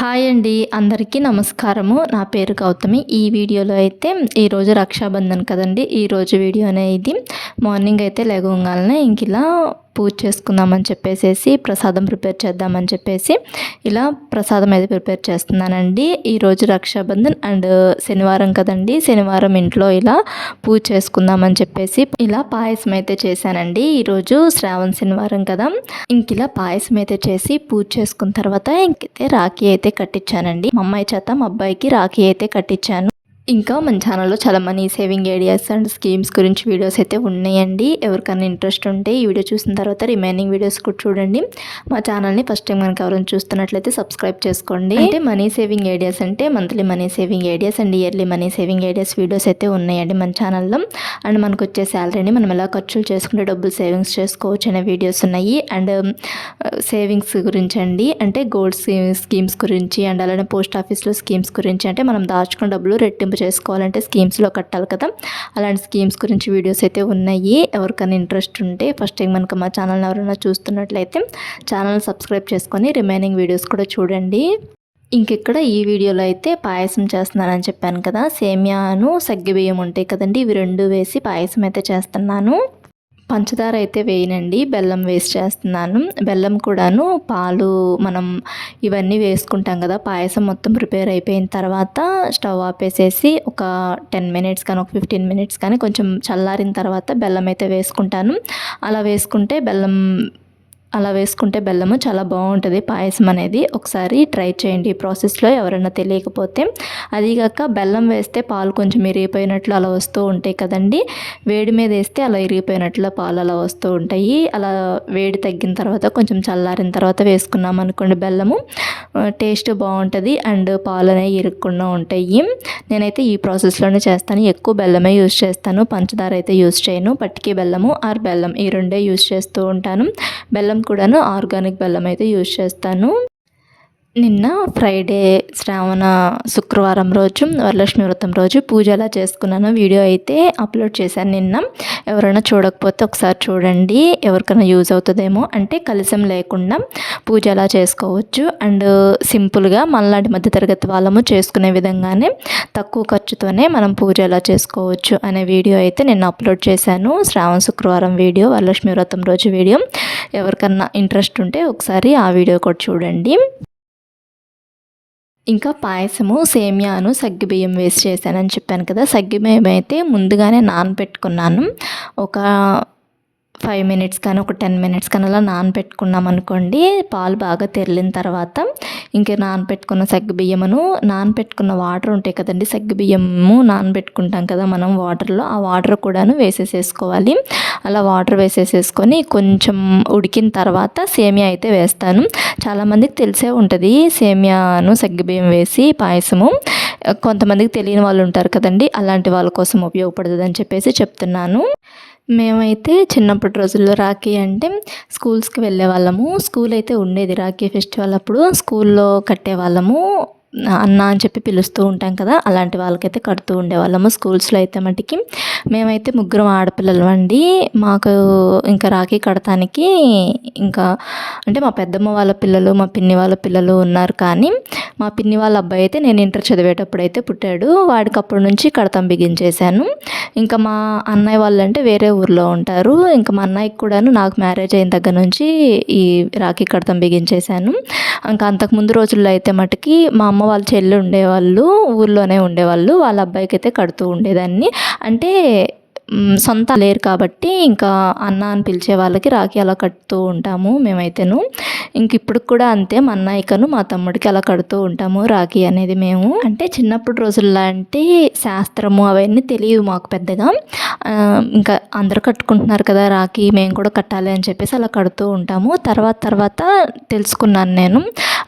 Hi అండి అందరికీ నమస్కారము. నా పేరు గౌతమి. ఈ వీడియోలో అయితే ఈరోజు రక్షాబంధన్ కదండి. ఈరోజు వీడియో అనేది మార్నింగ్ అయితే లేగంగానే ఇంక ఇలా పూజ చేసుకుందామని చెప్పేసి ప్రసాదం ప్రిపేర్ చేద్దామని చెప్పేసి ఇలా ప్రసాదం అయితే ప్రిపేర్ చేస్తున్నానండి. ఈరోజు రక్షాబంధన్ అండ్ శనివారం కదండి. శనివారం ఇంట్లో ఇలా పూజ చేసుకుందామని చెప్పేసి ఇలా పాయసం అయితే చేశానండి. ఈరోజు శ్రావణ శనివారం కదా. ఇంక ఇలా పాయసం అయితే చేసి పూజ చేసుకున్న తర్వాత ఇంకైతే రాఖీ అయితే కట్టించానండి. మా అమ్మాయి చేత మా అబ్బాయికి రాఖీ అయితే కట్టించాను. ఇంకా మన ఛానల్లో చాలా money saving ideas and schemes గురించి వీడియోస్ అయితే ఉన్నాయండి. ఎవరికైనా ఇంట్రెస్ట్ ఉంటే ఈ వీడియో చూసిన తర్వాత రిమైనింగ్ వీడియోస్ కూడా చూడండి. మా ఛానల్ని ఫస్ట్ టైం కనుక ఎవరైనా చూస్తున్నట్లయితే సబ్స్క్రైబ్ చేసుకోండి. అంటే మనీ సేవింగ్ ఐడియాస్ అంటే monthly money saving ideas and yearly money saving ideas videos అయితే ఉన్నాయండి మన ఛానల్లో. అండ్ మనకు వచ్చే శాలరీని మనం ఎలా ఖర్చులు చేసుకుంటే డబ్బులు సేవింగ్స్ చేసుకోవచ్చు అనే వీడియోస్ ఉన్నాయి. అండ్ సేవింగ్స్ గురించి అండి. అంటే గోల్డ్ స్కీమ్స్ గురించి అండ్ అలానే పోస్ట్ ఆఫీస్లో స్కీమ్స్ గురించి అంటే మనం దాచుకున్న డబ్బులు రెట్టింపు చేసుకోవాలంటే స్కీమ్స్లో కట్టాలి కదా. అలాంటి స్కీమ్స్ గురించి వీడియోస్ అయితే ఉన్నాయి. ఎవరికైనా ఇంట్రెస్ట్ ఉంటే ఫస్ట్ టైం కనుక మా ఛానల్ని ఎవరైనా చూస్తున్నట్లయితే ఛానల్ సబ్స్క్రైబ్ చేసుకొని రిమైనింగ్ వీడియోస్ కూడా చూడండి. ఇంకెక్కడ ఈ వీడియోలో అయితే పాయసం చేస్తున్నానని చెప్పాను కదా. సేమియాను సగ్గిబియ్యం ఉంటాయి కదండి. ఇవి రెండు వేసి పాయసం అయితే చేస్తున్నాను. పంచదార అయితే వేయనండి. బెల్లం వేస్ట్ చేస్తున్నాను. బెల్లం కూడాను పాలు మనం ఇవన్నీ వేసుకుంటాం కదా పాయసం మొత్తం ప్రిపేర్ అయిపోయిన తర్వాత స్టవ్ ఆపేసేసి ఒక టెన్ మినిట్స్ కానీ ఒక ఫిఫ్టీన్ మినిట్స్ కానీ కొంచెం చల్లారిన తర్వాత బెల్లం అయితే వేసుకుంటాను. అలా వేసుకుంటే బెల్లం అలా వేసుకుంటే బెల్లము చాలా బాగుంటుంది. పాయసం అనేది ఒకసారి ట్రై చేయండి. ఈ ప్రాసెస్లో ఎవరైనా తెలియకపోతే. అదిగాక బెల్లం వేస్తే పాలు కొంచెం ఇరిగిపోయినట్లు అలా వస్తూ ఉంటాయి కదండి. వేడి మీద వేస్తే అలా ఇరిగిపోయినట్లు పాలు అలా వస్తూ ఉంటాయి. అలా వేడి తగ్గిన తర్వాత కొంచెం చల్లారిన తర్వాత వేసుకున్నాం అనుకోండి బెల్లము. టేస్ట్ బాగుంటుంది అండ్ పాలు అనేవి ఇరుక్కుండా ఉంటాయి. నేనైతే ఈ ప్రాసెస్లోనే చేస్తాను. ఎక్కువ బెల్లమే యూజ్ చేస్తాను. పంచదార అయితే యూజ్ చేయను. పట్టికి బెల్లము ఆర్ బెల్లం ఈ రెండే యూజ్ చేస్తూ ఉంటాను. బెల్లం కూడాను ఆర్గానిక్ బెల్లం అయితే యూజ్ చేస్తాను. నిన్న ఫ్రైడే శ్రావణ శుక్రవారం రోజు వరలక్ష్మి వ్రతం రోజు పూజ ఎలా చేసుకున్నాను వీడియో అయితే అప్లోడ్ చేశాను నిన్న. ఎవరైనా చూడకపోతే ఒకసారి చూడండి ఎవరికైనా యూజ్ అవుతుందేమో. అంటే కలిసం లేకుండా పూజ ఎలా చేసుకోవచ్చు అండ్ సింపుల్గా మళ్ళాంటి మధ్యతరగతి వాళ్ళము చేసుకునే విధంగానే తక్కువ ఖర్చుతోనే మనం పూజ ఎలా చేసుకోవచ్చు అనే వీడియో అయితే నేను అప్లోడ్ చేశాను. శ్రావణ శుక్రవారం వీడియో వరలక్ష్మి వ్రతం రోజు వీడియో. ఎవరికన్నా ఇంట్రెస్ట్ ఉంటే ఒకసారి ఆ వీడియో కూడా చూడండి. ఇంకా పాయసము సేమియాను సగ్గిబియ్యం వేసి చేశానని చెప్పాను కదా సగ్గిబియ్యం అయితే ముందుగానే నానబెట్టుకున్నాను. ఒక ఫైవ్ మినిట్స్ కానీ ఒక టెన్ మినిట్స్ కానీ అలా నానబెట్టుకున్నాం అనుకోండి పాలు బాగా తెరిలిన తర్వాత ఇంకా నానబెట్టుకున్న సగ్గుబియ్యమును నానబెట్టుకున్న వాటర్ ఉంటాయి కదండి సగ్గుబియ్యము నానబెట్టుకుంటాం కదా మనం వాటర్లో. ఆ వాటర్ కూడాను వేసేసేసుకోవాలి. అలా వాటర్ వేసేసేసుకొని కొంచెం ఉడికిన తర్వాత సేమియా అయితే వేస్తాను. చాలామందికి తెలిసే ఉంటుంది సేమియాను సగ్గుబియ్యం వేసి పాయసము. కొంతమందికి తెలియని వాళ్ళు ఉంటారు కదండి అలాంటి వాళ్ళ కోసం ఉపయోగపడుతుంది అని చెప్పేసి చెప్తున్నాను. మేమైతే చిన్నప్పటి రోజుల్లో రాఖీ అంటే స్కూల్స్కి వెళ్ళే వాళ్ళము. స్కూల్ అయితే ఉండేది రాఖీ ఫెస్టివల్ అప్పుడు. స్కూల్లో కట్టే వాళ్ళము అన్న అని చెప్పి పిలుస్తూ ఉంటాం కదా అలాంటి వాళ్ళకైతే కడుతూ ఉండేవాళ్ళము స్కూల్స్లో అయితే మటుకి. మేమైతే ముగ్గురం ఆడపిల్లలు అండి. మాకు ఇంకా రాఖీ కడతానికి ఇంకా అంటే మా పెద్దమ్మ వాళ్ళ పిల్లలు మా పిన్ని వాళ్ళ పిల్లలు ఉన్నారు కానీ మా పిన్ని వాళ్ళ అబ్బాయి అయితే నేను ఇంటర్ చదివేటప్పుడు అయితే పుట్టాడు. వాడికి అప్పటి నుంచి కడతం బిగించేశాను. ఇంకా మా అన్నయ్య వాళ్ళు అంటే వేరే ఊర్లో ఉంటారు. ఇంకా మా అన్నయ్యకి కూడాను నాకు మ్యారేజ్ అయిన దగ్గర నుంచి ఈ రాఖీ కడతం బిగించేశాను. ఇంకా అంతకుముందు రోజుల్లో అయితే మటుకి మా అమ్మ వాళ్ళ చెల్లి ఉండేవాళ్ళు ఊర్లోనే ఉండేవాళ్ళు వాళ్ళ అబ్బాయికి అయితే కడుతూ ఉండేదాన్ని. అంటే సొంత లేరు కాబట్టి ఇంకా అన్న అని పిలిచే వాళ్ళకి రాఖీ అలా కడుతూ ఉంటాము మేమైతేను. ఇంక ఇప్పుడు కూడా అంతే మా అన్నయ్యకను మా తమ్ముడికి అలా కడుతూ ఉంటాము రాఖీ అనేది మేము. అంటే చిన్నప్పుడు రోజుల్లో అంటే శాస్త్రము అవన్నీ తెలియదు మాకు పెద్దగా. ఇంకా అందరు కట్టుకుంటున్నారు కదా రాఖీ మేము కూడా కట్టాలి అని చెప్పేసి అలా కడుతూ ఉంటాము. తర్వాత తర్వాత తెలుసుకున్నాను నేను.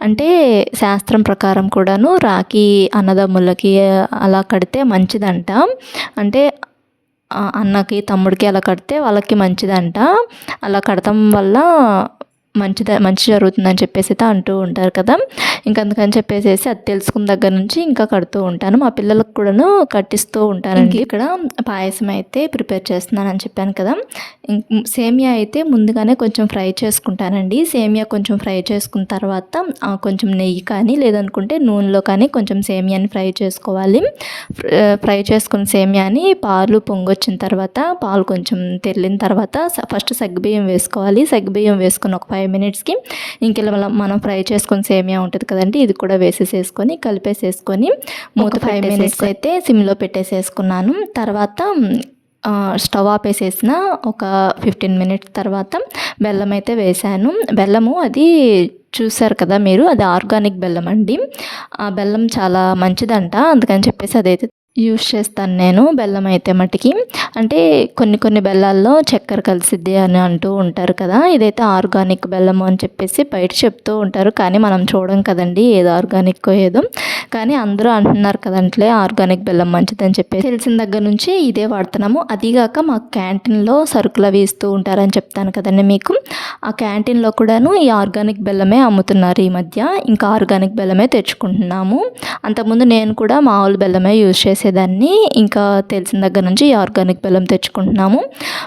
అంటే శాస్త్రం ప్రకారం కూడాను రాఖీ అన్నదమ్ములకి అలా కడితే మంచిదంట. అంటే అన్నకి తమ్ముడికి అలా కడితే వాళ్ళకి మంచిదంట. అలా కడటం వల్ల మంచిద మంచి జరుగుతుందని చెప్పేసి అయితే అంటూ ఉంటారు కదా. ఇంకా అందుకని చెప్పేసి అది తెలుసుకున్న దగ్గర నుంచి ఇంకా కడుతూ ఉంటాను. మా పిల్లలకు కూడాను కట్టిస్తూ ఉంటానండి. ఇక్కడ పాయసం అయితే ప్రిపేర్ చేస్తున్నానని చెప్పాను కదా. సేమియా అయితే ముందుగానే కొంచెం ఫ్రై చేసుకుంటానండి. సేమియా కొంచెం ఫ్రై చేసుకున్న తర్వాత కొంచెం నెయ్యి కానీ లేదనుకుంటే నూనెలో కానీ కొంచెం సేమియాని ఫ్రై చేసుకోవాలి. ఫ్ర- చేసుకున్న సేమియాని పాలు పొంగొచ్చిన తర్వాత పాలు కొంచెం తెల్లిన తర్వాత ఫస్ట్ సగ్గుబియ్యం వేసుకోవాలి. సగ్గుబియ్యం వేసుకుని ఒక ఫైవ్ మినిట్స్కి ఇంక ఇలా మనం- మనం ఫ్రై చేసుకున్న సేమియా ఉంటుంది కదండి ఇది కూడా వేసేసేసుకొని కలిపేసేసుకొని మూత ఫైవ్ మినిట్స్ అయితే సిమ్లో పెట్టేసేసుకున్నాను. తర్వాత స్టవ్ ఆపేసేసిన ఒక ఫిఫ్టీన్ మినిట్స్ తర్వాత బెల్లం అయితే వేశాను బెల్లము అది చూసారు కదా మీరు అది ఆర్గానిక్ బెల్లం అండి ఆ బెల్లం చాలా మంచిదంట అందుకని చెప్పేసి అదైతే యూస్ చేస్తాను నేను బెల్లం అయితే మటుకి అంటే కొన్ని కొన్ని బెల్లాల్లో చక్కెర కలిసిద్ది అని అంటూ ఉంటారు కదా ఇదైతే ఆర్గానిక్ బెల్లం అని చెప్పేసి బయట చెప్తూ ఉంటారు. కానీ మనం చూడం కదండి ఏదో ఆర్గానిక్ ఏదో. కానీ అందరూ అంటున్నారు కదంట్లే ఆర్గానిక్ బెల్లం మంచిదని చెప్పేసి. తెలిసిన దగ్గర నుంచి ఇదే వాడుతున్నాము. అదిగాక మా క్యాంటీన్లో సరుకులు అవి ఇస్తూ ఉంటారని చెప్తాను కదండి మీకు. ఆ క్యాంటీన్లో కూడాను ఈ ఆర్గానిక్ బెల్లమే అమ్ముతున్నారు ఈ మధ్య. ఇంకా ఆర్గానిక్ బెల్లమే తెచ్చుకుంటున్నాము. అంతకుముందు నేను కూడా మామూలు బెల్లమే యూజ్ చేసేదాన్ని. ఇంకా తెలిసిన దగ్గర నుంచి ఆర్గానిక్ బెల్లం తెచ్చుకుంటున్నాము.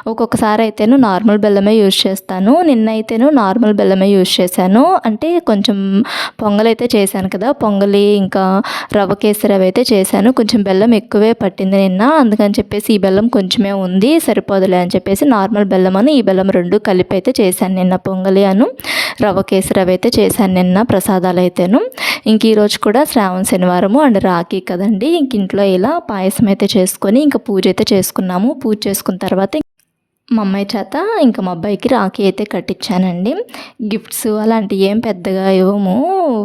ఒక్కొక్కసారి అయితేను నార్మల్ బెల్లమే యూజ్ చేస్తాను. నిన్న అయితేను నార్మల్ బెల్లమే యూజ్ చేశాను. అంటే కొంచెం పొంగల్ అయితే చేశాను కదా. పొంగలి ఇంకా రవ్వ కేసరి అవి అయితే చేశాను. కొంచెం బెల్లం ఎక్కువే పట్టింది నిన్న. అందుకని చెప్పేసి ఈ బెల్లం కొంచెమే ఉంది. సరిపోదులే అని చెప్పేసి నార్మల్ బెల్లం అని ఈ బెల్లం రెండు కలిపి అయితే చేశాను నిన్న పొంగలి అను. రవ్వ కేసరి అవి అయితే చేశాను నిన్న ప్రసాదాలు అయితేను. ఇంక ఈరోజు కూడా శ్రావణ శనివారము అండ్ రాఖీ కదండి. ఇంక ఇంట్లో ఇలా పాయసం అయితే చేసుకొని ఇంకా పూజ అయితే చేసుకున్నాము. పూజ చేసుకున్న తర్వాత మా అమ్మాయి చేత ఇంకా మా అబ్బాయికి రాఖీ అయితే కట్టించానండి. గిఫ్ట్స్ అలాంటివి ఏం పెద్దగా ఇవ్వము.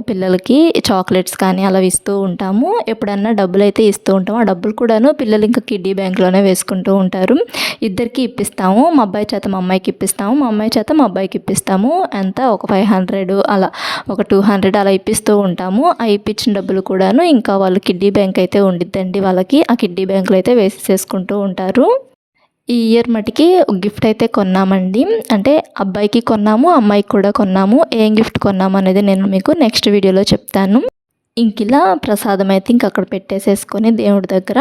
పిల్లలకి చాక్లెట్స్ కానీ అలా ఇస్తూ ఉంటాము. ఎప్పుడన్నా డబ్బులు అయితే ఇస్తూ ఉంటాము. ఆ డబ్బులు కూడాను పిల్లలు ఇంకా కిడ్డీ బ్యాంక్లోనే వేసుకుంటూ ఉంటారు. ఇద్దరికి ఇప్పిస్తాము. మా అబ్బాయి చేత మా అమ్మాయికి ఇప్పిస్తాము. మా అమ్మాయి చేత మా అబ్బాయికి ఇప్పిస్తాము. ఎంత? ఒక ఫైవ్ హండ్రెడ్ అలా ఒక టూ హండ్రెడ్ అలా ఇప్పిస్తూ ఉంటాము. ఆ ఇప్పించిన డబ్బులు కూడాను ఇంకా వాళ్ళు కిడ్డీ బ్యాంక్ అయితే ఉండిద్దండి వాళ్ళకి. ఆ కిడ్డీ బ్యాంకులో అయితే వేసేసుకుంటూ ఉంటారు. ఈ ఇయర్ మటుకి గిఫ్ట్ అయితే కొన్నామండి. అంటే అబ్బాయికి కొన్నాము అమ్మాయికి కూడా కొన్నాము. ఏం గిఫ్ట్ కొన్నాము అనేది నేను మీకు నెక్స్ట్ వీడియోలో చెప్తాను. ఇంక ఇలా ప్రసాదం అయితే ఇంక అక్కడ పెట్టేసేసుకొని దేవుడి దగ్గర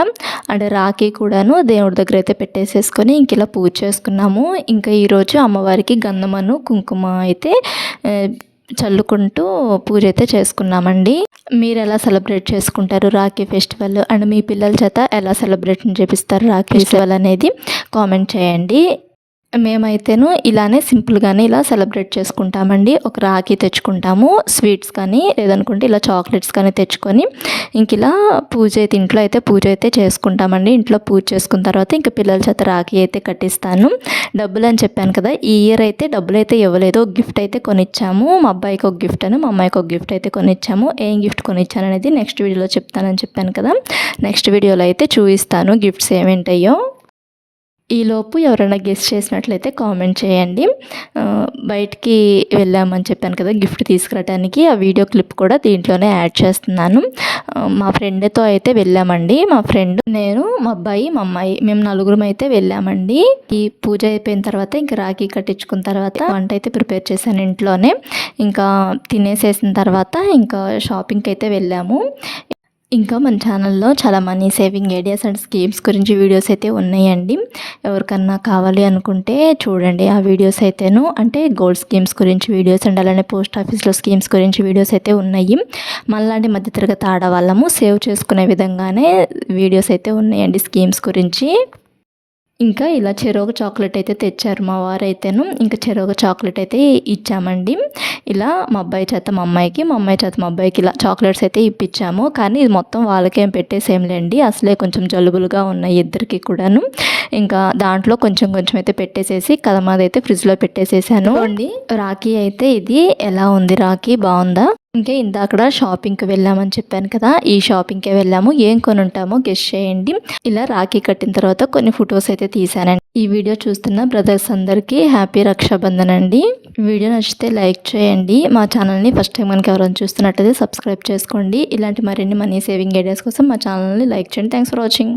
అంటే రాఖీ కూడాను దేవుడి దగ్గర అయితే పెట్టేసేసుకొని ఇంక ఇలా పూజ చేసుకున్నాము. ఇంకా ఈరోజు అమ్మవారికి గంధమను కుంకుమ అయితే చల్లుకుంటూ పూజ అయితే చేసుకున్నామండి. మీరు ఎలా సెలబ్రేట్ చేసుకుంటారు రాఖీ ఫెస్టివల్? అండ్ మీ పిల్లల చేత ఎలా సెలబ్రేట్ చేపిస్తారు రాఖీ ఫెస్టివల్ అనేది కామెంట్ చేయండి. మేమైతేను ఇలానే సింపుల్గానే ఇలా సెలబ్రేట్ చేసుకుంటామండి. ఒక రాఖీ తెచ్చుకుంటాము స్వీట్స్ కానీ లేదనుకుంటే ఇలా చాక్లెట్స్ కానీ తెచ్చుకొని ఇంక ఇలా పూజ అయితే ఇంట్లో అయితే పూజ అయితే చేసుకుంటామండి. ఇంట్లో పూజ చేసుకున్న తర్వాత ఇంక పిల్లల చేత రాఖీ అయితే కట్టిస్తాను. డబ్బులు అని చెప్పాను కదా ఈ ఇయర్ అయితే డబ్బులు అయితే ఇవ్వలేదు. ఒక గిఫ్ట్ అయితే కొనిచ్చాము. మా అబ్బాయికి ఒక గిఫ్ట్ అని మా అమ్మాయికి ఒక గిఫ్ట్ అయితే కొనిచ్చాము. ఏం గిఫ్ట్ కొనిచ్చాను అనేది నెక్స్ట్ వీడియోలో చెప్తానని చెప్పాను కదా నెక్స్ట్ వీడియోలో అయితే చూపిస్తాను గిఫ్ట్స్ ఏమేంటయ్యో. ఈలోపు ఎవరైనా గెస్ట్ చేసినట్లయితే కామెంట్ చేయండి. బయటికి వెళ్ళామని చెప్పాను కదా గిఫ్ట్ తీసుకురావడానికి ఆ వీడియో క్లిప్ కూడా దీంట్లోనే యాడ్ చేస్తున్నాను. మా ఫ్రెండ్తో అయితే వెళ్ళామండి. మా ఫ్రెండ్ నేను మా అబ్బాయి మా అమ్మాయి మేము నలుగురం అయితే వెళ్ళామండి. ఈ పూజ అయిపోయిన తర్వాత ఇంకా రాఖీ కట్టించుకున్న తర్వాత వంట అయితే ప్రిపేర్ చేశాను ఇంట్లోనే. ఇంకా తినేసేసిన తర్వాత ఇంకా షాపింగ్కి అయితే వెళ్ళాము. ఇంకా మన ఛానల్లో చాలా money saving ideas and schemes గురించి వీడియోస్ అయితే ఉన్నాయండి. ఎవరికన్నా కావాలి అనుకుంటే చూడండి ఆ వీడియోస్ అయితేను. అంటే గోల్డ్ స్కీమ్స్ గురించి వీడియోస్ అండ్ అలానే పోస్ట్ ఆఫీస్లో స్కీమ్స్ గురించి వీడియోస్ అయితే ఉన్నాయి. మళ్ళాంటి మధ్యతరగతి ఆడవాళ్ళము సేవ్ చేసుకునే విధంగానే వీడియోస్ అయితే ఉన్నాయండి స్కీమ్స్ గురించి. ఇంకా ఇలా చెరోగ చాక్లెట్ అయితే తెచ్చారు మా వారు ఇంకా చెరోగ చాక్లెట్ అయితే ఇచ్చామండి. ఇలా మా అబ్బాయి చేత మా అమ్మాయికి మా అమ్మాయి చేత మా అబ్బాయికి ఇలా చాక్లెట్స్ అయితే ఇప్పించాము కానీ ఇది మొత్తం వాళ్ళకేం పెట్టేసేంలేండి. అసలే కొంచెం జలుబులుగా ఉన్నాయి ఇద్దరికి కూడాను. ఇంకా దాంట్లో కొంచెం కొంచెం అయితే పెట్టేసేసి కదమాది అయితే ఫ్రిడ్జ్లో పెట్టేసేసాను. అండి రాఖీ అయితే ఇది. ఎలా ఉంది రాఖీ? బాగుందా? ఇంకా ఇందాకడ షాపింగ్కి వెళ్ళామని చెప్పాను కదా ఈ షాపింగ్కే వెళ్ళాము. ఏం కొని ఉంటామో గెస్ట్ చేయండి. ఇలా రాఖీ కట్టిన తర్వాత కొన్ని ఫొటోస్ అయితే తీసానండి. ఈ వీడియో చూస్తున్న బ్రదర్స్ అందరికీ హ్యాపీ రక్షాబంధన్ అండి. వీడియో నచ్చితే లైక్ చేయండి. మా ఛానల్ని ఫస్ట్ టైం మనకి ఎవరైనా చూస్తున్నట్టయితే సబ్స్క్రైబ్ చేసుకోండి. ఇలాంటి మరిన్ని మనీ సేవింగ్ ఐడియాస్ కోసం మా ఛానల్ని లైక్ చేయండి. Thanks for watching.